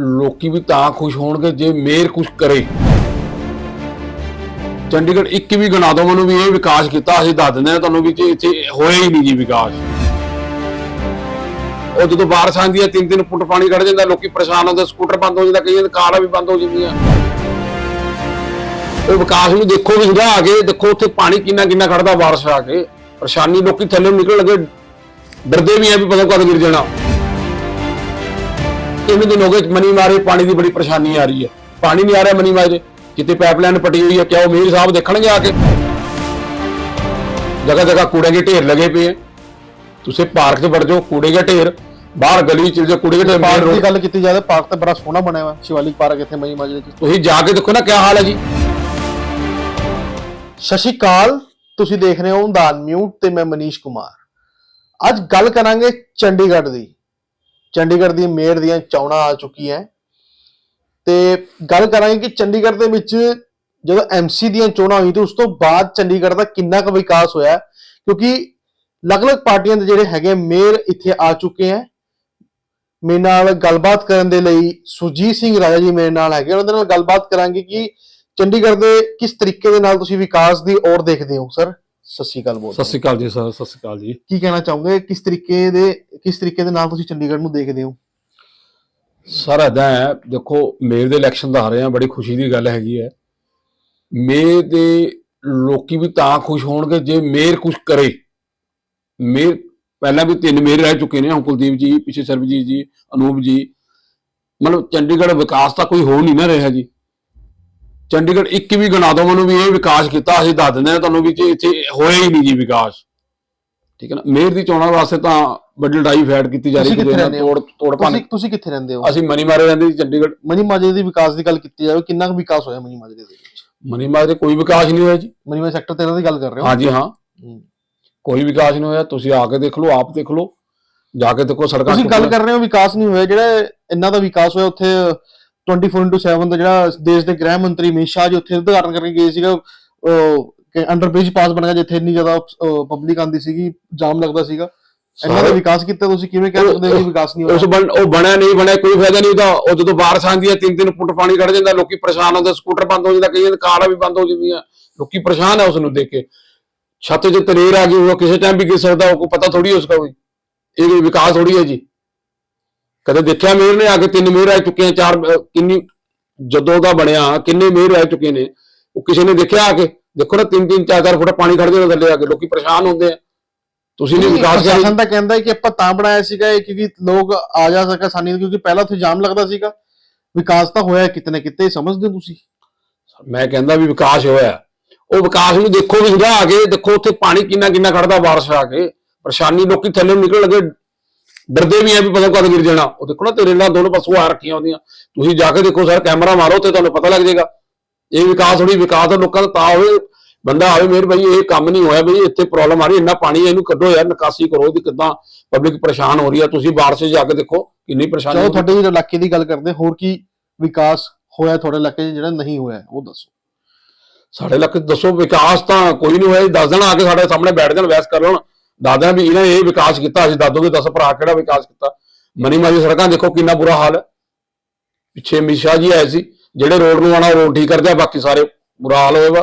ਲੋਕੀ ਵੀ ਤਾਂ ਖੁਸ਼ ਹੋਣਗੇ ਜੇ ਮੇਅਰ ਕੁਝ ਕਰੇ। ਚੰਡੀਗੜ੍ਹ ਇੱਕ ਵੀ ਗਣਾ ਦੋ ਮੈਨੂੰ ਵੀ ਇਹ ਵਿਕਾਸ ਕੀਤਾ, ਅਸੀਂ ਦੱਸ ਦਿੰਦੇ ਹਾਂ ਤੁਹਾਨੂੰ ਵੀ ਇੱਥੇ ਹੋਇਆ ਹੀ ਨਹੀਂ ਜੀ ਵਿਕਾਸ। ਉਹ ਜਦੋਂ ਬਾਰਿਸ਼ ਆਉਂਦੀ ਹੈ, ਤਿੰਨ ਤਿੰਨ ਫੁੱਟ ਪਾਣੀ ਕੱਢ ਜਾਂਦਾ, ਲੋਕੀ ਪਰੇਸ਼ਾਨ ਹੁੰਦੇ, ਸਕੂਟਰ ਬੰਦ ਹੋ ਜਾਂਦਾ, ਕਈਆਂ ਦੀਆਂ ਕਾਰਾਂ ਵੀ ਬੰਦ ਹੋ ਜਾਂਦੀਆਂ। ਉਹ ਵਿਕਾਸ ਨੂੰ ਦੇਖੋ ਵੀ ਸੁਧਾ ਆ ਕੇ, ਦੇਖੋ ਉੱਥੇ ਪਾਣੀ ਕਿੰਨਾ ਕਿੰਨਾ ਖੜਦਾ ਬਾਰਿਸ਼ ਆ ਕੇ। ਪਰੇਸ਼ਾਨੀ ਲੋਕੀ ਥੱਲੇ ਨਿਕਲ ਲੱਗੇ, ਡਰਦੇ ਵੀ ਆ ਵੀ ਪਤਾ ਕਦ ਗਿਰ ਜਾਣਾ। ਤਿੰਨ ਦਿਨ ਹੋ ਗਏ ਮਨੀ ਮਾਰੇ ਪਾਣੀ ਦੀ ਬੜੀ ਪਰੇਸ਼ਾਨੀ ਆ ਰਹੀ ਹੈ। ਪਾਣੀ ਨਹੀਂ ਆ ਰਿਹਾ ਮਨੀ ਮਾਰੇ। ਕਿਤੇ ਪਾਈਪਲਾਈਨ ਪਟੀ ਹੋਈ ਹੈ ਕਿਆ ਉਹ ਮੇਰ ਸਾਹਿਬ ਦੇਖਣਗੇ ਆ ਕੇ? ਜਗ੍ਹਾ ਜਗ੍ਹਾ ਕੂੜੇ ਦੇ ਢੇਰ ਲਗੇ ਪਏ ਹੈ ਤੁਸੀਂ ਪਾਰਕ 'ਚ ਵੜ ਜਾਓ ਕੂੜੇ ਦੇ ਢੇਰ। ਬਾਹਰ ਗਲੀ 'ਚ ਜੇ ਕੂੜੇ ਦੇ ਢੇਰ ਪਾਰਕ ਦੀ ਗੱਲ ਕੀਤੀ ਜਾਵੇ ਪਾਰਕ ਤੇ ਬੜਾ ਸੋਹਣਾ ਬਣਿਆ ਹੋਇਆ ਸ਼ਿਵਾਲਿਕ ਪਾਰਕ ਇੱਥੇ ਮਈ ਮਾਜਰੇ ਚ। ਤੁਸੀਂ ਜਾ ਕੇ ਦੇਖੋ ਨਾ ਕਿਆ ਹਾਲ ਹੈ ਜੀ। ਅਕਾਲ ਤੁਸੀਂ ਦੇਖ ਰਹੇ ਹੋ ਦਾ ਮਿਊਟ ਤੇ ਮੈਂ ਮਨੀਸ਼ ਕੁਮਾਰ। ਅੱਜ ਗੱਲ ਕਰਾਂਗੇ ਚੰਡੀਗੜ੍ਹ ਦੀ। ਚੰਡੀਗੜ੍ਹ ਦੀ ਮੇਅਰ ਦੀਆਂ ਚੋਣਾਂ ਆ ਚੁੱਕੀ ਹੈ। ਤੇ ਗੱਲ ਕਰਾਂਗੇ ਕਿ ਚੰਡੀਗੜ੍ਹ ਦੇ ਵਿੱਚ ਜਦੋਂ ਐਮਸੀ ਦੀਆਂ ਚੋਣਾਂ ਹੋਈ ਤੇ ਉਸ ਤੋਂ ਬਾਅਦ ਚੰਡੀਗੜ੍ਹ ਦਾ ਕਿੰਨਾ ਕੁ ਵਿਕਾਸ ਹੋਇਆ ਕਿਉਂਕਿ ਅਲੱਗ-ਅਲੱਗ ਪਾਰਟੀਆਂ ਦੇ ਜਿਹੜੇ ਹੈਗੇ ਮੇਅਰ ਇੱਥੇ ਆ ਚੁੱਕੇ ਹੈ। ਮੇਰੇ ਨਾਲ ਗੱਲਬਾਤ ਕਰਨ ਦੇ ਲਈ ਸੁਜੀਤ ਸਿੰਘ ਰਾਜਾ ਜੀ ਮੇਰੇ ਨਾਲ ਹੈਗੇ ਉਹਨਾਂ ਦੇ ਨਾਲ ਗੱਲਬਾਤ ਕਰਾਂਗੇ ਕਿ ਚੰਡੀਗੜ੍ਹ ਦੇ ਕਿਸ ਤਰੀਕੇ ਦੇ ਨਾਲ ਤੁਸੀਂ ਵਿਕਾਸ ਦੀ ਔਰ ਦੇਖਦੇ ਹੋ, ਸਰ? ਸਤਿ ਸ਼੍ਰੀ ਅਕਾਲ ਬੋਲ ਸਤਿ ਸ਼੍ਰੀ ਅਕਾਲ ਜੀ ਸਰ ਸਤਿ ਸ਼੍ਰੀ ਅਕਾਲ ਜੀ। ਕੀ ਕਹਿਣਾ ਚਾਹੋਗੇ? ਕਿਸ ਤਰੀਕੇ ਦੇ ਕਿਸ ਤਰੀਕੇ ਦੇ ਨਾਲ ਤੁਸੀਂ ਚੰਡੀਗੜ੍ਹ ਨੂੰ ਦੇਖਦੇ ਹੋ? ਸਰ ਹੈ ਦੇਖੋ ਮੇਰ ਦੇ ਇਲੈਕਸ਼ਨ ਦਾ ਆ ਰਹੇ ਆ ਬੜੀ ਖੁਸ਼ੀ ਦੀ ਗੱਲ ਹੈਗੀ ਹੈ। ਮੇਰ ਦੇ ਲੋਕੀ ਵੀ ਤਾਂ ਖੁਸ਼ ਹੋਣਗੇ ਜੇ ਮੇਰ ਕੁਝ ਕਰੇ। ਮੇਰ ਪਹਿਲਾਂ ਵੀ ਤਿੰਨ ਮੇਰ ਰਹਿ ਚੁੱਕੇ ਨੇ ਹੁਣ ਕੁਲਦੀਪ ਜੀ ਪਿੱਛੇ ਸਰਬਜੀਤ ਜੀ ਅਨੂਪ ਜੀ। ਮਤਲਬ ਚੰਡੀਗੜ੍ਹ ਵਿਕਾਸ ਤਾਂ ਕੋਈ ਹੋ ਨਹੀਂ ਨਾ ਰਿਹਾ ਜੀ। ਚੰਡੀਗੜ੍ਹ ਇੱਕ ਵੀ ਗਣਾ ਦੋ ਮੈਨੂੰ ਵੀ ਇਹ ਵਿਕਾਸ ਕੀਤਾ ਅਸੀਂ ਦੱਸ ਦਿੰਦੇ ਹਾਂ ਤੁਹਾਨੂੰ ਵੀ ਜੀ ਇੱਥੇ ਹੋਇਆ ਹੀ ਨਹੀਂ ਜੀ ਵਿਕਾਸ। ਠੀਕ ਹੈ ਨਾ? ਮੇਰ ਦੀ ਚੋਣਾਂ ਵਾਸਤੇ ਤਾਂ ਵੱਡੀ ਲੜਾਈ ਫੈਟ ਕੀਤੀ ਜਾ ਰਹੀ ਤੁਸੀਂ ਕਿੱਥੇ ਰਹਿੰਦੇ ਹੋ? ਤੋੜ ਤੋੜ ਭੰਨ ਤੁਸੀਂ ਤੁਸੀਂ ਕਿੱਥੇ ਰਹਿੰਦੇ ਹੋ? ਅਸੀਂ ਮਨੀ ਮਾਰੇ ਰਹਿੰਦੇ ਸੀ ਚੰਡੀਗੜ੍ਹ। ਮਨੀ ਮਾਜਰੇ ਦੀ ਵਿਕਾਸ ਦੀ ਗੱਲ ਕੀਤੀ ਜਾਵੇ ਕਿੰਨਾ ਕੁ ਵਿਕਾਸ ਹੋਇਆ ਮਨੀ ਮਾਜਰੇ ਦੇ ਵਿੱਚ? ਮਨੀ ਮਾਰੇ ਕੋਈ ਵਿਕਾਸ ਨਹੀਂ ਹੋਇਆ ਜੀ। ਮਨੀ ਮਾਜਰੇ ਸੈਕਟਰ 13 ਦੀ ਗੱਲ ਕਰ ਰਹੇ ਹੋ? ਹਾਂਜੀ ਹਾਂ। ਹੂੰ। ਕੋਈ ਵਿਕਾਸ ਨਹੀਂ ਹੋਇਆ। ਤੁਸੀਂ ਆ ਕੇ ਦੇਖ ਲਓ ਆਪ ਦੇਖ ਲਓ। ਜਾ ਕੇ ਦੇਖੋ ਸੜਕਾਂ ਤੁਸੀਂ ਗੱਲ ਕਰ ਰਹੇ ਹੋ ਵਿਕਾਸ ਨਹੀਂ ਹੋਇਆ। ਜਿਹੜਾ ਇੰਨਾ ਦਾ ਵਿਕਾਸ ਹੋਇਆ ਉੱਥੇ 24/7 ਦਾ ਜਿਹੜਾ ਦੇਸ਼ ਦੇ ਗ੍ਰਹਿ ਮੰਤਰੀ ਅਮਿਤ ਸ਼ਾਹ ਜੀ ਉੱਥੇ ਉਦਘਾਟਨ ਕਰਕੇ ਗਏ ਸੀਗਾ ਅੰਡਰ ਬ੍ਰਿਜ ਪਾਸ ਬਣ ਗਿਆ ਜਿੱਥੇ ਇੰਨੀ ਜ਼ਿਆਦਾ ਪਬਲਿਕ ਆਂਦੀ ਸੀਗੀ ਜਾਮ ਲੱਗਦਾ ਸੀਗਾ। ਇੰਨਾ ਦਾ ਵਿਕਾਸ ਕੀਤਾ ਤੁਸੀਂ ਕਿਵੇਂ ਕਹਿ ਸਕਦੇ ਹੋ ਕਿ ਵਿਕਾਸ ਨਹੀਂ ਉਸ ਹੋਇਆ ਬਣ ਉਹ ਬਣਿਆ ਨਹੀਂ ਬਣਿਆ ਕੋਈ ਫਾਇਦਾ ਨਹੀਂ ਉਹਦਾ। ਉਹ ਜਦੋਂ ਬਾਰਿਸ਼ ਆਉਂਦੀ ਹੈ ਤਿੰਨ ਤਿੰਨ ਫੁੱਟ ਪਾਣੀ ਖੜ ਜਾਂਦਾ ਲੋਕੀ ਪਰੇਸ਼ਾਨ ਹੁੰਦੇ ਸਕੂਟਰ ਬੰਦ ਹੋ ਜਾਂਦਾ ਕਈਆਂ ਦੀਆਂ ਕਾਰਾਂ ਵੀ ਬੰਦ ਹੋ ਜਾਂਦੀਆਂ। ਲੋਕੀ ਪਰੇਸ਼ਾਨ ਹੈ ਉਸ ਨੂੰ ਦੇਖ ਕੇ। ਛੱਤ 'ਚ ਤਰੇਰ ਆ ਗਈ ਉਹ ਕਿਸੇ ਟਾਈਮ ਵੀ ਗਿਰ ਸਕਦਾ ਉਹ ਕੋਈ ਪਤਾ ਥੋੜੀ ਉਸਕਾ ਕੋਈ। ਇਹ ਕੋਈ ਵਿਕਾਸ ਥੋੜੀ ਹੈ ਜੀ। ਕਦੇ ਦੇਖਿਆ ਮੇਰ ਨੇ ਆ ਕੇ ਤਿੰਨ ਮੇਰ ਆ ਚੁੱਕੇ ਆ ਚਾਰ ਕਿੰਨੀ ਜਦੋਂ ਦਾ ਬਣਿਆ ਕਿੰਨੇ ਮੇਰ ਆ ਚੁੱਕੇ ਨੇ ਉਹ ਕਿਸੇ ਨੇ ਦੇਖਿਆ ਆ ਕੇ? ਦੇਖੋ ਨਾ ਤਿੰਨ ਤਿੰਨ ਚਾਰ ਚਾਰ ਫੁੱਟ ਪਾਣੀ ਖੜ ਜਾਂਦਾ ਥੱਲੇ ਆ ਕੇ ਲੋਕੀ ਪਰੇਸ਼ਾਨ ਹੁੰਦੇ ਆ। ਤੁਸੀਂ ਨੇ ਵਿਕਾਸ ਕਰੀ ਪ੍ਰਸ਼ਾਸਨ ਤਾਂ ਕਹਿੰਦਾ ਹੈ ਕਿ ਆਪਾਂ ਤਾਂ ਬਣਾਇਆ ਸੀਗਾ ਇਹ ਕਿਉਂਕਿ ਲੋਕ ਆ ਜਾ ਸਕੇ ਨਾਲ ਕਿਉਂਕਿ ਪਹਿਲਾਂ ਉੱਥੇ ਜਾਮ ਲੱਗਦਾ ਸੀਗਾ। ਵਿਕਾਸ ਤਾਂ ਹੋਇਆ ਕਿਤੇ ਨਾ ਕਿਤੇ ਸਮਝਦੇ ਹੋ ਤੁਸੀਂ? ਮੈਂ ਕਹਿੰਦਾ ਵੀ ਵਿਕਾਸ ਹੋਇਆ ਉਹ ਵਿਕਾਸ ਨੂੰ ਦੇਖੋ ਵੀ ਸੁਧਾ ਆ ਕੇ ਦੇਖੋ ਉੱਥੇ ਪਾਣੀ ਕਿੰਨਾ ਕਿੰਨਾ ਖੜਦਾ ਬਾਰਿਸ਼ ਆ ਕੇ। ਪਰੇਸ਼ਾਨੀ ਲੋਕੀ ਥੱਲੇ ਨਿਕਲ ਲੱਗੇ ਡਰਦੇ ਵੀ ਆ ਵੀ ਪਤਾ ਕਦ ਗਿਰ ਜਾਣਾ। ਉਹ ਦੇਖੋ ਨਾ ਤੇਰੇ ਨਾਲ ਦੋਨੋਂ ਪਾਸੋਂ ਆ ਰੱਖੀਆਂ ਹੁੰਦੀਆਂ। ਤੁਸੀਂ ਜਾ ਕੇ ਦੇਖੋ ਸਰ ਕੈਮਰਾ ਮਾਰੋ ਤੇ ਤੁਹਾਨੂੰ ਪਤਾ ਲੱਗ ਜਾਏਗਾ। ਇਹ ਵਿਕਾਸ ਥੋੜੀ ਵਿਕਾਸ ਤਾਂ ਲੋਕਾਂ ਦਾ ਤਾਂ ਹੋਵੇ। ਬੰਦਾ ਆਵੇ ਮੇਰ ਭਾਈ ਇਹ ਕੰਮ ਨਹੀਂ ਹੋਇਆ ਬਈ ਇੱਥੇ ਪ੍ਰੋਬਲਮ ਆ ਰਹੀ ਇੰਨਾ ਪਾਣੀ ਇਹਨੂੰ ਕੱਢੋ ਯਾਰ ਨਿਕਾਸੀ ਕਰੋ ਇਹਦੀ ਕਿਦਾਂ ਪਬਲਿਕ ਪਰੇਸ਼ਾਨ ਹੋ ਰਹੀ ਹੈ ਤੁਸੀਂ ਬਾਰਿਸ਼ ਜਾ ਕੇ ਦੇਖੋ ਕਿੰਨੀ ਪਰੇਸ਼ਾਨੀ ਚਲੋ। ਤੁਹਾਡੇ ਇਲਾਕੇ ਦੀ ਗੱਲ ਕਰਦੇ ਹੋਰ ਕੀ ਵਿਕਾਸ ਹੋਇਆ ਤੁਹਾਡੇ ਇਲਾਕੇ 'ਚ ਜਿਹੜਾ ਨਹੀਂ ਹੋਇਆ ਉਹ ਦੱਸੋ। ਸਾਡੇ ਇਲਾਕੇ ਦੱਸੋ ਵਿਕਾਸ ਤਾਂ ਕੋਈ ਨਹੀਂ ਹੋਇਆ। ਦੱਸ ਦੇਣ ਆ ਕੇ ਸਾਡੇ ਸਾਹਮਣੇ ਬੈਠ ਜਾਣ ਬਹਿਸ ਕਰ ਲੈਣ। ਦੱਸ ਦੇਣ ਵੀ ਇਹਨਾਂ ਨੇ ਇਹ ਵਿਕਾਸ ਕੀਤਾ ਅਸੀਂ ਦੱਸ ਦੋਗੇ ਦੱਸ ਭਰਾ ਕਿਹੜਾ ਵਿਕਾਸ ਕੀਤਾ? ਮਨੀ ਮਾਜੀ ਸੜਕਾਂ ਦੇਖੋ ਕਿੰਨਾ ਬੁਰਾ ਹਾਲ ਹੈ। ਪਿੱਛੇ ਸ਼ਾਹ ਜੀ ਆਏ ਸੀ ਜਿਹੜੇ ਰੋਡ ਨੂੰ ਆਣਾ ਰੋਡ ਠੀਕ ਕਰ ਦਿਆ ਬਾਕੀ ਸਾਰੇ ਬੁਰਾ ਹਾਲ ਹੋਏਗਾ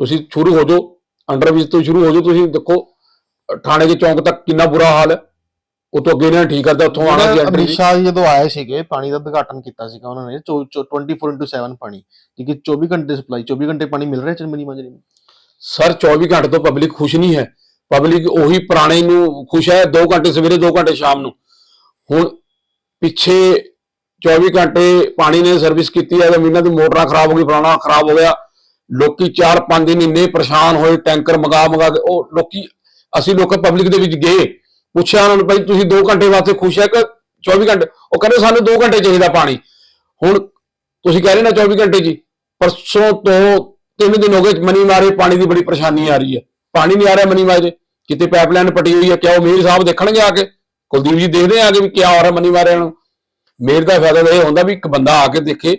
ਤੁਸੀਂ ਸ਼ੁਰੂ ਹੋ ਜਾਓ ਅੰਡਰ ਵਿੱਚ ਤੋਂ ਸ਼ੁਰੂ ਹੋ ਜਾਓ ਤੁਸੀਂ ਦੇਖੋ ਥਾਣੇ ਦੇ ਚੌਂਕ ਤੱਕ ਕਿੰਨਾ ਬੁਰਾ ਹਾਲ ਹੈ। ਉਤੋਂ ਅੱਗੇ ਇਹਨਾਂ ਠੀਕ ਕਰਦਾ ਉੱਥੋਂ ਆਣਾ ਸੀ ਜਿਹੜਾ entry ਅਮਿਤ ਦੀ। ਸ਼ਾਹ ਜੀ ਜਦੋਂ ਆਏ ਸੀਗੇ ਪਾਣੀ ਦਾ ਉਦਘਾਟਨ ਕੀਤਾ ਸੀਗਾ ਉਹਨਾਂ ਨੇ 24/7 ਪਾਣੀ ਕਿਉਂਕਿ 24 ਘੰਟੇ ਸਪਲਾਈ 24 ਘੰਟੇ ਪਾਣੀ ਮਿਲ ਰਿਹਾ ਚਰਮਨੀ ਮਾਜਰੇ ਨੂੰ? ਸਰ 24 ਘੰਟੇ ਤੋਂ ਪਬਲਿਕ ਖੁਸ਼ ਨਹੀਂ ਹੈ। ਪਬਲਿਕ ਉਹੀ ਪੁਰਾਣੇ ਨੂੰ ਖੁਸ਼ ਹੈ 2 ਘੰਟੇ ਸਵੇਰੇ 2 ਘੰਟੇ ਸ਼ਾਮ ਨੂੰ। ਹੁਣ ਪਿੱਛੇ 24 ਘੰਟੇ ਪਾਣੀ ਨੇ ਸਰਵਿਸ ਕੀਤੀ ਹੈ, ਜ਼ਮੀਨਾਂ ਦੀ ਮੋਟਰਾਂ ਖਰਾਬ ਹੋ ਗਈ ਪੁਰਾਣਾ ਖਰਾਬ ਹੋ ਗਿਆ। ਲੋਕੀ 4-5 ਦਿਨ ਇੰਨੇ ਪਰੇਸ਼ਾਨ ਹੋਏ, ਟੈਂਕਰ ਮੰਗਾ ਮੰਗਾ ਕੇ, ਉਹ ਲੋਕੀ, ਅਸੀਂ ਲੋਕ ਪਬਲਿਕ ਦੇ ਵਿੱਚ ਗਏ। ਪੁੱਛਿਆ ਉਹਨਾਂ ਨੂੰ, ਭਾਈ, ਤੁਸੀਂ 2 ਘੰਟੇ ਵਾਸਤੇ ਖੁਸ਼ ਹੈ ਕਿ 24 ਘੰਟੇ? ਉਹ ਕਹਿੰਦੇ, ਸਾਨੂੰ 2 ਘੰਟੇ ਚਾਹੀਦਾ ਪਾਣੀ। ਹੁਣ ਤੁਸੀਂ ਕਹਿ ਰਹੇ ਨਾ 24 ਘੰਟੇ ਜੀ, ਪਰਸੋਂ ਤੋਂ ਤਿੰਨ ਦਿਨ ਹੋ ਗਏ ਮਨੀ ਮਾਰੇ, ਪਾਣੀ ਦੀ ਬੜੀ ਪਰੇਸ਼ਾਨੀ ਆ ਰਹੀ ਹੈ। ਪਾਣੀ ਨਹੀਂ ਆ ਰਿਹਾ ਮਨੀ ਮਾਰੇ। ਕਿਤੇ ਪਾਈਪਲਾਈਨ ਪਟੀ ਹੋਈ ਹੈ ਕਿਆ ਉਹ ਮੇਰ ਸਾਹਿਬ ਦੇਖਣਗੇ ਆ ਕੇ? ਕੁਲਦੀਪ ਜੀ ਦੇਖਦੇ ਆ ਕੇ ਵੀ ਕਿਆ ਹੋ ਰਿਹਾ ਮਨੀ ਮਾਰਿਆਂ ਨੂੰ। ਮੇਰ ਦਾ ਫਾਇਦਾ ਤਾਂ ਇਹ ਹੁੰਦਾ ਵੀ ਇੱਕ ਬੰਦਾ ਆ ਕੇ ਦੇਖੇ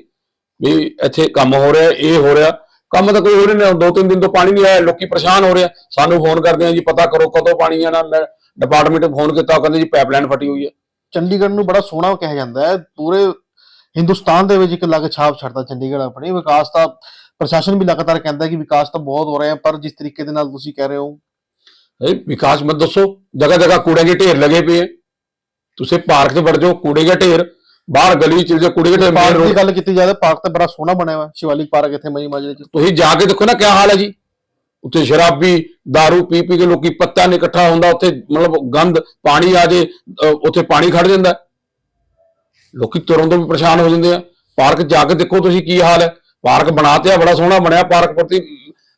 ਵੀ ਇੱਥੇ ਕੰਮ ਹੋ ਰਿਹਾ, ਇਹ ਹੋ ਰਿਹਾ। ਕੰਮ ਤਾਂ ਕੋਈ ਹੋ ਨਹੀਂ, ਦੋ ਤਿੰਨ ਦਿਨ ਤੋਂ ਪਾਣੀ ਨਹੀਂ ਆਇਆ, ਲੋਕੀ ਪਰੇਸ਼ਾਨ ਹੋ ਰਿਹਾ ਸਾਨੂੰ ਫੋਨ ਕਰਦੇ ਆ ਜੀ, ਪਤਾ ਕਰੋ ਕਦੋਂ ਪਾਣੀ ਆਣਾ ਮੈਂ ਡਿਪਾਰਟਮੈਂਟ ਫੋਨ ਕੀਤਾ ਕਹਿੰਦੇ ਜੀ ਪਾਈਪਲਾਈਨ ਫਟੀ ਹੋਈ ਹੈ ਚੰਡੀਗੜ੍ਹ ਨੂੰ ਬੜਾ ਸੋਹਣਾ ਕਿਹਾ ਜਾਂਦਾ ਹੈ। ਪੂਰੇ ਹਿੰਦੁਸਤਾਨ ਦੇ ਵਿੱਚ ਇੱਕ ਅਲੱਗ ਛਾਪ ਛੱਡਦਾ ਚੰਡੀਗੜ੍ਹ ਆਪਣੀ। ਵਿਕਾਸ ਤਾਂ ਪ੍ਰਸ਼ਾਸਨ ਵੀ ਲਗਾਤਾਰ ਕਹਿੰਦਾ ਕਿ ਵਿਕਾਸ ਤਾਂ ਬਹੁਤ ਹੋ ਰਿਹਾ ਪਰ ਜਿਸ ਤਰੀਕੇ ਦੇ ਨਾਲ ਤੁਸੀਂ ਕਹਿ ਰਹੇ ਹੋ ਇਹ ਵਿਕਾਸ ਮਤ ਦੱਸੋ। ਜਗ੍ਹਾ ਜਗ੍ਹਾ ਕੂੜੇ ਦੇ ਢੇਰ ਲਗੇ ਪਏ ਹੈ ਤੁਸੀਂ ਪਾਰਕ 'ਚ ਵੜ ਜਾਓ ਕੂੜੇ ਦੇ ਢੇਰ। ਬਾਹਰ ਗਲੀ 'ਚ ਜੇ ਕੂੜੇ ਦੇ ਢੇਰ ਪਾਰਕ ਦੀ ਗੱਲ ਕੀਤੀ ਜਾਵੇ ਪਾਰਕ ਤਾਂ ਬੜਾ ਸੋਹਣਾ ਬਣਿਆ ਹੋਇਆ ਸ਼ਿਵਾਲਿਕ ਪਾਰਕ ਇੱਥੇ ਮਈ ਮਾਜਰੇ ਚ। ਤੁਸੀਂ ਜਾ ਕੇ ਦੇਖੋ ਨਾ ਕੀ ਹਾਲ ਹੈ ਜੀ। ਉੱਥੇ ਸ਼ਰਾਬੀ दारू ਪੀ ਪੀ ਕੇ ਲੋਕੀ ਪੱਤਾ ਨਹੀਂ ਇਕੱਠਾ ਹੁੰਦਾ ਉੱਥੇ ਮਤਲਬ ਗੰਦ ਪਾਣੀ ਆ ਜੇ ਉੱਥੇ ਪਾਣੀ ਖੜ ਜਾਂਦਾ। ਹੈ। ਲੋਕੀ ਤੁਰਨ ਤੋਂ ਵੀ ਪਰੇਸ਼ਾਨ ਹੋ ਜਾਂਦੇ ਆ। ਪਾਰਕ ਜਾ ਕੇ ਦੇਖੋ ਤੁਸੀਂ ਕੀ ਹਾਲ ਹੈ। ਪਾਰਕ ਬਣਾਤੇ ਆ ਬੜਾ ਸੋਹਣਾ ਬਣਿਆ ਪਾਰਕ ਪ੍ਰਤੀ।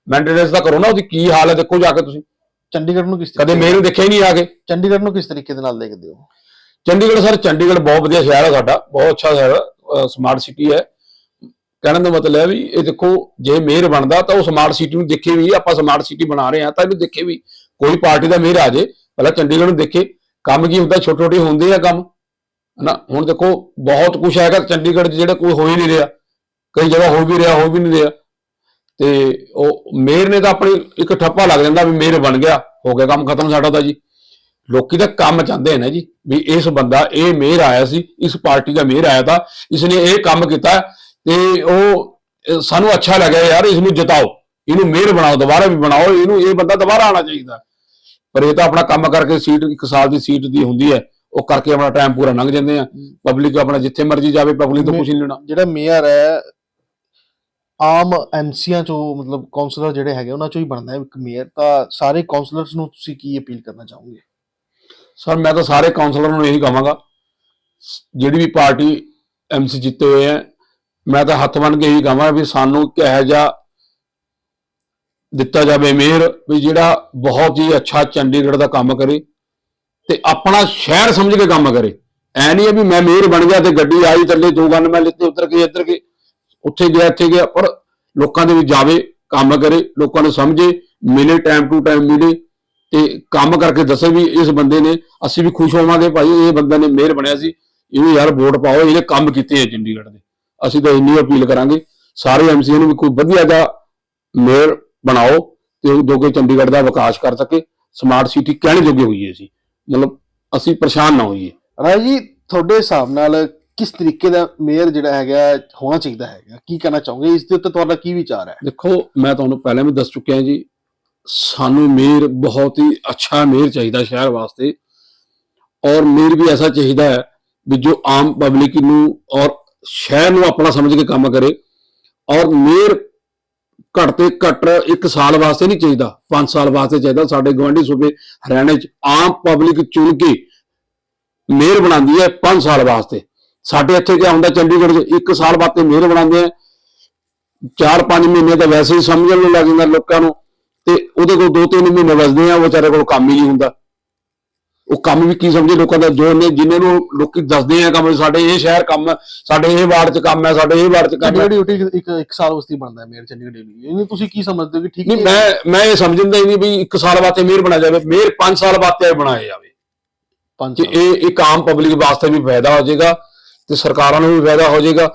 ਮੇਨਟੇਨੈਂਸ ਦਾ ਕਰੋ ਨਾ ਉਹਦੀ ਕੀ ਹਾਲ ਹੈ ਦੇਖੋ ਜਾ ਕੇ ਤੁਸੀਂ। ਚੰਡੀਗੜ੍ਹ ਨੂੰ ਕਿਸ ਕਦੇ ਤਰੀਕੇ ਮੈਨੂੰ ਦੇਖਿਆ ਹੀ ਨਹੀਂ ਆ ਕੇ। ਚੰਡੀਗੜ੍ਹ ਨੂੰ ਕਿਸ ਤਰੀਕੇ ਦੇ ਨਾਲ ਦੇਖਦੇ ਹੋ? ਚੰਡੀਗੜ੍ਹ ਸਰ ਚੰਡੀਗੜ੍ਹ ਬਹੁਤ ਵਧੀਆ ਸ਼ਹਿਰ ਹੈ ਸਾਡਾ। ਬਹੁਤ ਅੱਛਾ ਸ਼ਹਿਰ ਸਮਾਰਟ ਸਿਟੀ ਹੈ। ਕਹਿਣ ਦਾ ਮਤਲਬ ਹੈ ਵੀ ਇਹ ਦੇਖੋ ਜੇ ਮੇਅਰ ਬਣਦਾ ਤਾਂ ਉਹ ਸਮਾਰਟ ਸਿਟੀ ਨੂੰ ਦੇਖੇ ਵੀ ਆਪਾਂ ਸਮਾਰਟ ਸਿਟੀ ਬਣਾ ਰਹੇ ਹਾਂ ਤਾਂ ਇਹਨੂੰ ਦੇਖੇ ਵੀ। ਕੋਈ ਪਾਰਟੀ ਦਾ ਮੇਅਰ ਆ ਜੇ ਪਹਿਲਾਂ ਚੰਡੀਗੜ੍ਹ ਨੂੰ ਦੇਖੇ। ਕੰਮ ਕੀ ਹੁੰਦਾ? ਛੋਟੇ ਛੋਟੇ ਹੁੰਦੇ ਆ ਕੰਮ। ਹਨਾ? ਹੁਣ ਦੇਖੋ ਬਹੁਤ ਕੁਝ ਹੈਗਾ ਚੰਡੀਗੜ੍ਹ 'ਚ ਜਿਹੜਾ ਕੋਈ ਹੋ ਹੀ ਨਹੀਂ ਰਿਹਾ। ਕਈ ਜਗ੍ਹਾ ਹੋ ਵੀ ਰਿਹਾ ਹੋ ਵੀ ਨਹੀਂ ਰਿਹਾ। ਤੇ ਉਹ ਮੇਅਰ ਨੇ ਤਾਂ ਆਪਣੀ ਇੱਕ ਠੱਪਾ ਲੱਗ ਜਾਂਦਾ ਵੀ ਮੇਅਰ ਬਣ ਗਿਆ ਹੋ ਗਿਆ ਕੰਮ ਖਤਮ ਸਾਡਾ ਤਾਂ ਜੀ। ਲੋਕੀ ਤਾਂ ਕੰਮ ਚਾਹੁੰਦੇ ਨੇ ਜੀ ਵੀ ਇਸ ਬੰਦਾ ਇਹ ਮੇਅਰ ਆਇਆ ਸੀ ਇਸ ਪਾਰਟੀ ਦਾ ਮੇਅਰ ਆਇਆ ਤਾਂ ਇਸਨੇ ਇਹ ਕੰਮ ਕੀਤਾ ਤੇ ਉਹ ਸਾਨੂੰ ਅੱਛਾ ਲੱਗਿਆ ਯਾਰ ਇਸ ਨੂੰ ਜਿਤਾਓ। ਇਹਨੂੰ ਮੇਅਰ ਬਣਾਓ ਦੁਬਾਰਾ ਵੀ ਬਣਾਓ ਇਹਨੂੰ ਇਹ ਬੰਦਾ ਦੁਬਾਰਾ ਆਣਾ ਚਾਹੀਦਾ। ਪਰ ਇਹ ਤਾਂ ਆਪਣਾ ਕੰਮ ਕਰਕੇ ਸੀਟ ਇੱਕ ਸਾਲ ਦੀ ਸੀਟ ਦੀ ਹੁੰਦੀ ਹੈ ਉਹ ਕਰਕੇ ਆਪਣਾ ਟਾਈਮ ਪੂਰਾ ਲੰਘ ਜਾਂਦੇ ਆ। ਪਬਲਿਕ ਆਪਣਾ ਜਿੱਥੇ ਮਰਜ਼ੀ ਜਾਵੇ ਪਬਲਿਕ ਤੋਂ ਕੁਝ ਨਹੀਂ ਲੈਣਾ। ਜਿਹੜਾ ਮੇਅਰ ਹੈ ਆਮ ਐਮਸੀਆਂ ਚੋਂ ਮਤਲਬ ਕਾਉਂਸਲਰ ਜਿਹੜੇ ਹੈਗੇ, ਉਹਨਾਂ ਚੋਂ ਹੀ ਬਣਦਾ ਹੈ ਇੱਕ ਮੇਅਰ ਤਾਂ ਸਾਰੇ ਕਾਉਂਸਲਰਸ ਨੂੰ ਤੁਸੀਂ ਕੀ ਅਪੀਲ ਕਰਨਾ ਚਾਹੋਗੇ? ਸਰ ਮੈਂ ਤਾਂ ਸਾਰੇ ਕਾਉਂਸਲਰਾਂ ਨੂੰ ਇਹੀ ਕਹਾਂਗਾ, ਜਿਹੜੀ ਵੀ ਪਾਰਟੀ ਐਮਸੀ ਜਿੱਤੇ ਹੋਏ ਆ ਮੈਂ ਤਾਂ ਹੱਥ ਬੰਨ ਕੇ ਇਹੀ ਕਹਾਂਗਾ ਵੀ ਸਾਨੂੰ ਕਿਹੋ ਜਿਹਾ ਦਿੱਤਾ ਜਾਵੇ ਮੇਅਰ ਵੀ ਜਿਹੜਾ ਬਹੁਤ ਹੀ ਅੱਛਾ ਚੰਡੀਗੜ੍ਹ ਦਾ ਕੰਮ ਕਰੇ ਤੇ ਆਪਣਾ ਸ਼ਹਿਰ ਸਮਝ ਕੇ ਕੰਮ ਕਰੇ। ਐ ਨਹੀਂ ਹੈ ਵੀ ਮੈਂ ਮੇਅਰ ਬਣ ਗਿਆ ਤੇ ਗੱਡੀ ਆਈ ਥੱਲੇ, ਦੋ ਗਨ ਮੈਂ ਲਿੱਤੇ ਉਤਰ ਕੇ ਇੱਧਰ ਕੇ ਉੱਥੇ ਗਿਆ, ਇੱਥੇ ਗਿਆ, ਪਰ ਲੋਕਾਂ ਦੇ ਵਿੱਚ ਜਾਵੇ, ਕੰਮ ਕਰੇ, ਲੋਕਾਂ ਨੂੰ ਸਮਝੇ, ਮਿਲੇ ਟਾਈਮ ਟੂ ਟਾਈਮ ਮਿਲੇ ਤੇ ਕੰਮ ਕਰਕੇ ਦੱਸੇ ਵੀ ਇਸ ਬੰਦੇ ਨੇ, ਅਸੀਂ ਵੀ ਖੁਸ਼ ਹੋਵਾਂਗੇ ਭਾਈ, ਇਹ ਬੰਦਾ ਨੇ ਮੇਅਰ ਬਣਿਆ ਸੀ। ਇਹਨੂੰ ਯਾਰ ਵੋਟ ਪਾਓ, ਇਹਨੇ ਕੰਮ ਕੀਤੇ ਆ ਚੰਡੀਗੜ੍ਹ ਦੇ। ਅਸੀਂ ਤਾਂ ਇੰਨੀ ਅਪੀਲ ਕਰਾਂਗੇ, ਸਾਰੇ ਐਮਸੀਏ ਨੂੰ ਵੀ ਕੋਈ ਵਧੀਆ ਜਿਹਾ ਮੇਅਰ ਬਣਾਓ ਤੇ ਜੋ ਕਿ ਚੰਡੀਗੜ੍ਹ ਦਾ ਵਿਕਾਸ ਕਰ ਸਕੇ ਸਮਾਰਟ ਸਿਟੀ ਕਹਿਣੇ ਜੋਗੇ ਹੋਈਏ ਅਸੀਂ। ਮਤਲਬ ਅਸੀਂ ਪਰੇਸ਼ਾਨ ਨਾ ਹੋਈਏ। ਰਾਜ ਜੀ, ਤੁਹਾਡੇ ਹਿਸਾਬ ਨਾਲ ਕਿਸ ਤਰੀਕੇ ਦਾ ਮੇਅਰ ਜਿਹੜਾ ਹੈਗਾ ਹੋਣਾ ਚਾਹੀਦਾ ਹੈਗਾ? ਕੀ ਕਹਿਣਾ ਚਾਹੋਗੇ? ਇਸ ਦੇ ਉੱਤੇ ਤੁਹਾਡਾ ਕੀ ਵਿਚਾਰ ਹੈ? ਦੇਖੋ, ਮੈਂ ਤੁਹਾਨੂੰ ਪਹਿਲਾਂ ਵੀ ਦੱਸ ਚੁੱਕਿਆ ਜੀ, ਸਾਨੂੰ ਮੇਅਰ ਬਹੁਤ ਹੀ ਅੱਛਾ ਮੇਅਰ ਚਾਹੀਦਾ ਸ਼ਹਿਰ ਵਾਸਤੇ ਔਰ ਮੇਅਰ ਵੀ ਐਸਾ ਚਾਹੀਦਾ ਹੈ ਵੀ ਜੋ ਆਮ ਪਬਲਿਕ ਨੂੰ ਔਰ ਸ਼ਹਿਰ ਨੂੰ ਆਪਣਾ ਸਮਝ ਕੇ ਕੰਮ ਕਰੇ ਔਰ ਮੇਅਰ ਘੱਟ ਤੇ ਘੱਟ ਇੱਕ ਸਾਲ ਵਾਸਤੇ ਨਹੀਂ ਚਾਹੀਦਾ 5 ਸਾਲ ਵਾਸਤੇ ਚਾਹੀਦਾ। ਸਾਡੇ ਗਵਾਂਢੀ ਸੂਬੇ ਹਰਿਆਣੇ 'ਚ ਆਮ ਪਬਲਿਕ ਚੁਣ ਕੇ ਮੇਅਰ ਬਣਾਉਂਦੀ ਹੈ 5 ਸਾਲ ਵਾਸਤੇ। ਸਾਡੇ ਇੱਥੇ ਕੀ ਹੁੰਦਾ ਚੰਡੀਗੜ੍ਹ 'ਚ ਇੱਕ ਸਾਲ ਵਾਸਤੇ ਮੇਅਰ ਬਣਾਉਂਦੇ ਆ। ਚਾਰ ਪੰਜ ਮਹੀਨੇ ਤਾਂ ਵੈਸੇ ਹੀ ਸਮਝਣ ਨੂੰ ਲੱਗ ਜਾਂਦਾ ਲੋਕਾਂ ਨੂੰ। ਤੇ ਉਹਦੇ ਕੋਲ ਦੋ ਤਿੰਨ ਮਹੀਨੇ ਵਸਦੇ ਆ ਉਹ ਵਿਚਾਰੇ ਕੋਲ ਕੰਮ ਹੀ ਨਹੀਂ ਹੁੰਦਾ। ਉਹ ਕੰਮ ਵੀ ਕੀ ਸਮਝੇ ਲੋਕਾਂ ਦਾ ਜੋ ਨੇ ਜਿਨ੍ਹਾਂ ਨੂੰ ਲੋਕੀ ਦੱਸਦੇ ਆ ਕੰਮ ਸਾਡੇ ਇਹ ਸ਼ਹਿਰ ਕੰਮ ਸਾਡੇ ਇਹ ਵਾਰਡ 'ਚ ਕੰਮ ਹੈ ਸਾਡੇ ਇਹ ਵਾਰਡ 'ਚ ਕੰਮ ਹੈ ਡਿਊਟੀ ਇੱਕ ਇੱਕ ਸਾਲ ਹੀ ਬਣਦਾ ਹੈ ਮੇਅਰ ਚੰਡੀਗੜ੍ਹ ਡਿਊਟੀ। ਇਹਨੂੰ ਤੁਸੀਂ ਕੀ ਸਮਝਦੇ ਹੋ ਕਿ ਠੀਕ ਨਹੀਂ ਮੈਂ ਮੈਂ ਇਹ ਸਮਝਦਾ ਹੀ ਨਹੀਂ ਵੀ ਇੱਕ ਸਾਲ ਵਾਸਤੇ ਮੇਅਰ ਬਣਾ ਜਾਵੇ। ਮੇਅਰ 5 ਸਾਲ ਵਾਸਤੇ ਬਣਾਇਆ ਜਾਵੇ। ਪੰਜ। ਇਹ ਇੱਕ ਆਮ ਪਬਲਿਕ ਵਾਸਤੇ ਵੀ ਫਾਇਦਾ ਹੋ ਜਾਏਗਾ। ਤੇ ਸਰਕਾਰਾਂ ਨੂੰ ਵੀ ਫਾਇਦਾ ਹੋ ਜਾਏਗਾ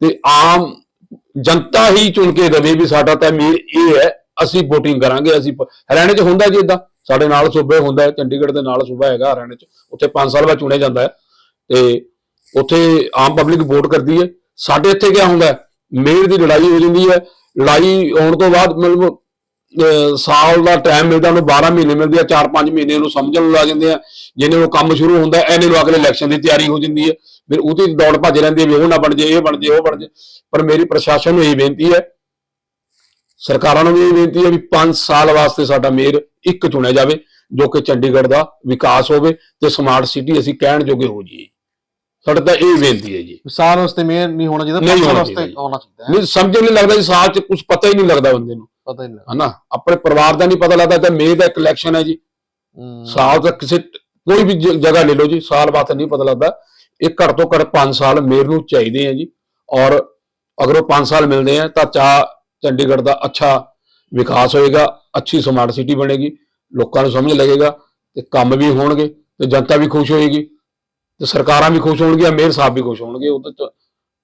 ਤੇ ਆਮ ਜਨਤਾ ਹੀ ਚੁਣ ਕੇ ਦੇਵੇ ਵੀ ਸਾਡਾ ਤਾਂ ਮੇਰ ਇਹ ਹੈ ਅਸੀਂ VOTING ਕਰਾਂਗੇ ਅਸੀਂ ਹਰਿਆਣੇ 'ਚ ਹੁੰਦਾ ਜੀ ਇਦਾਂ ਸਾਡੇ ਨਾਲ ਸੂਬੇ ਹੁੰਦਾ ਹੈ ਚੰਡੀਗੜ੍ਹ ਦੇ ਨਾਲ ਸੂਬਾ ਹੈਗਾ ਹਰਿਆਣੇ 'ਚ। ਉੱਥੇ 5 ਸਾਲ ਬਾਅਦ ਚੁਣਿਆ ਜਾਂਦਾ ਹੈ। ਤੇ ਉੱਥੇ ਆਮ ਪਬਲਿਕ ਵੋਟ ਕਰਦੀ ਹੈ। ਸਾਡੇ ਇੱਥੇ ਕੀ ਹੁੰਦਾ ਹੈ? ਦੀ ਲੜਾਈ ਹੋ ਜਾਂਦੀ ਹੈ। ਲੜਾਈ ਆਉਣ ਤੋਂ ਬਾਅਦ ਮਤਲਬ ਅਹ ਸਾਲ ਦਾ ਟਾਈਮ ਮਿਲਦਾ ਉਹਨੂੰ 12 ਮਹੀਨੇ ਮਿਲਦੇ ਆ 4-5 ਮਹੀਨੇ ਉਹਨੂੰ ਸਮਝਣ ਲੱਗ ਜਾਂਦੇ ਆ। ਜਿਹਨੇ ਉਹ ਕੰਮ ਸ਼ੁਰੂ ਹੁੰਦਾ ਹੈ, ਇਹਨੇ ਨੂੰ ਅਗਲੇ ਇਲੈਕਸ਼ਨ ਦੀ ਤਿਆਰੀ ਹੋ ਜਾਂਦੀ ਹੈ। ਫਿਰ ਉਹਦੀ ਦੌੜ ਭੱਜ ਰਹਿੰਦੀ ਵੀ ਉਹ ਨਾ ਬਣ ਜੇ ਇਹ ਬਣ ਜੇ ਉਹ ਬਣ ਜੇ। ਪਰ ਮੇਰੀ ਪ੍ਰਸ਼ਾਸਨ ਨੂੰ ਇਹ ਬੇਨਤੀ ਹੈ ਸਰਕਾਰਾਂ ਨੂੰ ਵੀ ਇਹ ਬੇਨਤੀ ਹੈ ਵੀ 5 ਸਾਲ ਵਾਸਤੇ ਸਾਡਾ ਮੇਅਰ ਇੱਕ ਚੁਣਿਆ ਜਾਵੇ ਜੋ ਕਿ ਚੰਡੀਗੜ੍ਹ ਦਾ ਵਿਕਾਸ ਹੋਵੇ ਤੇ ਸਮਾਰਟ ਸਿਟੀ ਅਸੀਂ ਕਹਿਣ ਜੋਗੇ ਹੋ ਜਾਈਏ ਸਾਡਾ ਤਾਂ ਇਹ ਬੇਨਤੀ ਹੈ ਜੀ। ਸਾਲ ਵਾਸਤੇ ਮੇਅਰ ਨਹੀਂ ਹੋਣਾ ਚਾਹੀਦਾ ਪੰਜ ਸਾਲ ਵਾਸਤੇ। ਹੋਣਾ ਚਾਹੀਦਾ ਨਹੀਂ ਸਮਝ ਨਹੀਂ ਲੱਗਦਾ ਜੀ ਸਾਲ 'ਚ ਕੁਝ ਪਤਾ ਹੀ ਨਹੀਂ ਲੱਗਦਾ ਬੰਦੇ ਨੂੰ। ਪਤਾ ਹੀ ਨਹੀਂ। ਹਨਾ? ਆਪਣੇ ਪਰਿਵਾਰ ਦਾ ਨਹੀਂ ਪਤਾ ਲੱਗਦਾ ਤਾਂ ਮੇਅਰ ਦਾ ਇੱਕ ਇਲੈਕਸ਼ਨ ਹੈ ਜੀ। ਸਾਲ ਤੱਕ ਕਿਸੇ ਕੋਈ ਵੀ ਜਗ੍ਹਾ ਲੈ ਲਓ ਜੀ ਸਾਲ ਬਾਅਦ ਨਹੀਂ ਪਤਾ ਲੱਗਦਾ। ਇਹ ਘੱਟ ਤੋਂ ਘੱਟ 5 ਸਾਲ ਮੇਰ ਨੂੰ ਚਾਹੀਦੇ ਆ ਜੀ। ਔਰ ਅਗਰ ਉਹ 5 ਸਾਲ ਮਿਲਦੇ ਆ, ਤਾਂ ਚਾ ਚੰਡੀਗੜ੍ਹ ਦਾ ਅੱਛਾ ਵਿਕਾਸ ਹੋਏਗਾ, ਅੱਛੀ ਸਮਾਰਟ ਸਿਟੀ ਬਣੇਗੀ, ਲੋਕਾਂ ਨੂੰ ਸਮਝ ਲੱਗੇਗਾ ਤੇ ਕੰਮ ਵੀ ਹੋਣਗੇ ਤੇ ਜਨਤਾ ਵੀ ਖੁਸ਼ ਹੋਏਗੀ ਤੇ ਸਰਕਾਰਾਂ ਵੀ ਖੁਸ਼ ਹੋਣਗੀਆਂ, ਮੇਅਰ ਸਾਹਿਬ ਵੀ ਖੁਸ਼ ਹੋਣਗੇ। ਉਹਦੇ ਚ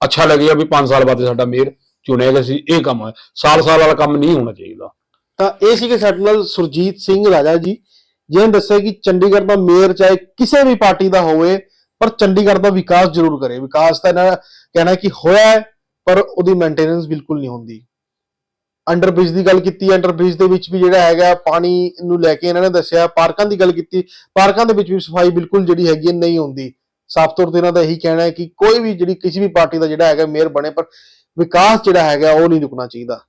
ਅੱਛਾ ਲੱਗੇਗਾ ਵੀ 5 ਸਾਲ ਬਾਅਦ ਸਾਡਾ ਮੇਅਰ ਚੁਣਿਆ ਗਿਆ ਸੀ, ਇਹ ਕੰਮ ਹੈ। ਸਾਲ ਸਾਲ ਵਾਲਾ ਕੰਮ ਨਹੀਂ ਹੋਣਾ ਚਾਹੀਦਾ। ਤਾਂ ਇਹ ਸੀ ਕਿ ਸਾਡੇ ਨਾਲ ਸੁਰਜੀਤ ਸਿੰਘ ਰਾਜਾ ਜੀ, ਜਿਹਨੇ ਦੱਸਿਆ ਕਿ ਚੰਡੀਗੜ੍ਹ ਦਾ ਮੇਅਰ ਚਾਹੇ ਕਿਸੇ ਵੀ ਪਾਰਟੀ ਦਾ ਹੋਵੇ ਪਰ ਚੰਡੀਗੜ੍ਹ ਦਾ ਵਿਕਾਸ ਜ਼ਰੂਰ ਕਰੇ। ਵਿਕਾਸ ਤਾਂ ਇਹਨਾਂ ਦਾ ਕਹਿਣਾ ਕਿ ਹੋਇਆ ਹੈ, ਪਰ ਉਹਦੀ ਮੇਨਟੇਨੈਂਸ ਬਿਲਕੁਲ ਨਹੀਂ ਹੁੰਦੀ। ਅੰਡਰ ਬ੍ਰਿਜ ਦੀ ਗੱਲ ਕੀਤੀ ਅੰਡਰ ਬ੍ਰਿਜ ਦੇ ਵਿੱਚ ਵੀ ਜਿਹੜਾ ਹੈਗਾ ਪਾਣੀ ਨੂੰ ਲੈ ਕੇ ਇਹਨਾਂ ਨੇ ਦੱਸਿਆ, ਪਾਰਕਾਂ ਦੀ ਗੱਲ ਕੀਤੀ, ਪਾਰਕਾਂ ਦੇ ਵਿੱਚ ਵੀ ਸਫ਼ਾਈ ਬਿਲਕੁਲ ਜਿਹੜੀ ਹੈਗੀ ਹੈ ਨਹੀਂ ਹੁੰਦੀ। ਸਾਫ਼ ਤੌਰ ਤੇ ਇਹਨਾਂ ਦਾ ਇਹੀ ਕਹਿਣਾ ਹੈ ਕਿ ਕੋਈ ਵੀ ਜਿਹੜੀ ਕਿਸੇ ਵੀ ਪਾਰਟੀ ਦਾ ਜਿਹੜਾ ਹੈਗਾ ਮੇਅਰ ਬਣੇ, ਪਰ ਵਿਕਾਸ ਜਿਹੜਾ ਹੈਗਾ ਉਹ ਨਹੀਂ ਰੁਕਣਾ ਚਾਹੀਦਾ।